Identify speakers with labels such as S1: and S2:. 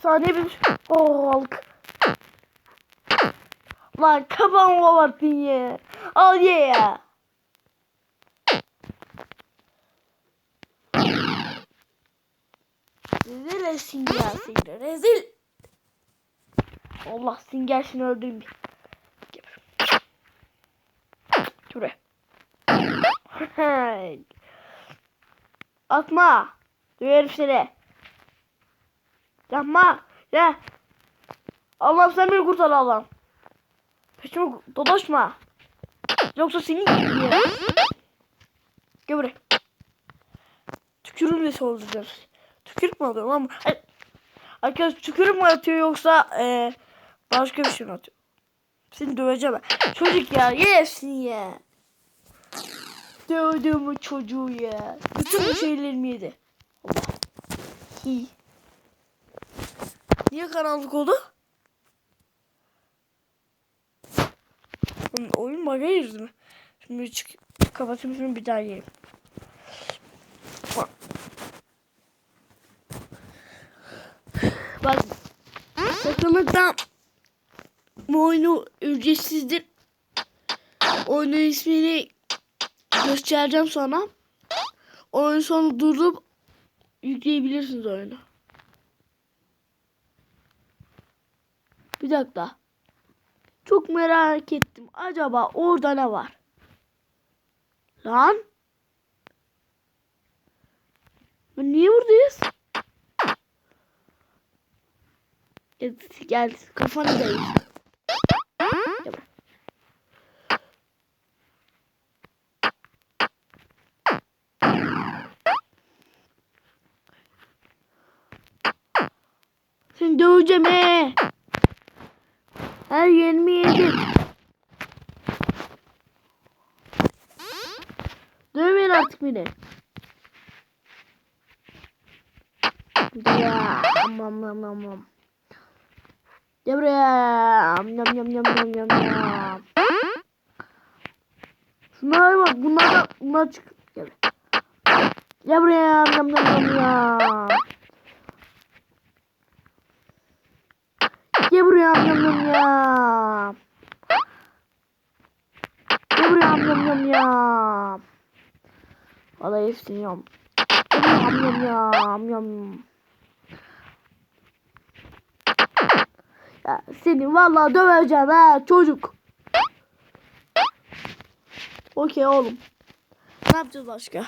S1: Saniye bir oh, halk. Lan kafamı koparttın ya. Al ye ya. Rezil ya seni. Rezil. Allah Singer seni öldüreyim. bir. Şuraya. Atma. Duyarım seni. Yapma. Ya. Allah'ım sen beni kurtar Allah'ım. Peşime dolaşma. Yoksa seni yiyeyim. Gel buraya. Tükürüm de saldıracağım. Tükürük mü atıyor lan? Arkadaş tükürük mü atıyor yoksa e, başka bir şey mi atıyor? Seni döveceğim ben. Çocuk ya yesin ya. Dövdüm bu çocuğu ya. Bütün şeylerimi yedi. Allah. Niye karanlık oldu? Oyun bug'a girdi mi? Şimdi çık kapatayım şunu bir daha gireyim. Bak. Sakınlıktan bu oyunu ücretsizdir. Oyunun ismini göstereceğim sana. Oyun sonu durup yükleyebilirsiniz oyunu. Bir dakika. Çok merak ettim. Acaba orada ne var? Lan? Niye buradayız? Gel, gel kafanı değil. Seni döveceğim he. Yerimi yedin. Dövmeyin artık beni. Ya aman aman aman. Gel buraya. Yam yam yam yam yam yam. Şunlara bak. Bunlar da bunlar çık. Gel. Gel buraya. Yam yam yam yam. Gel buraya yam yam. Gel buraya yam yam. Vallahi hepsini yam. Gel buraya yam yam yam. Ya seni vallahi döveceğim ha çocuk. Okey oğlum. Ne yapacağız başka?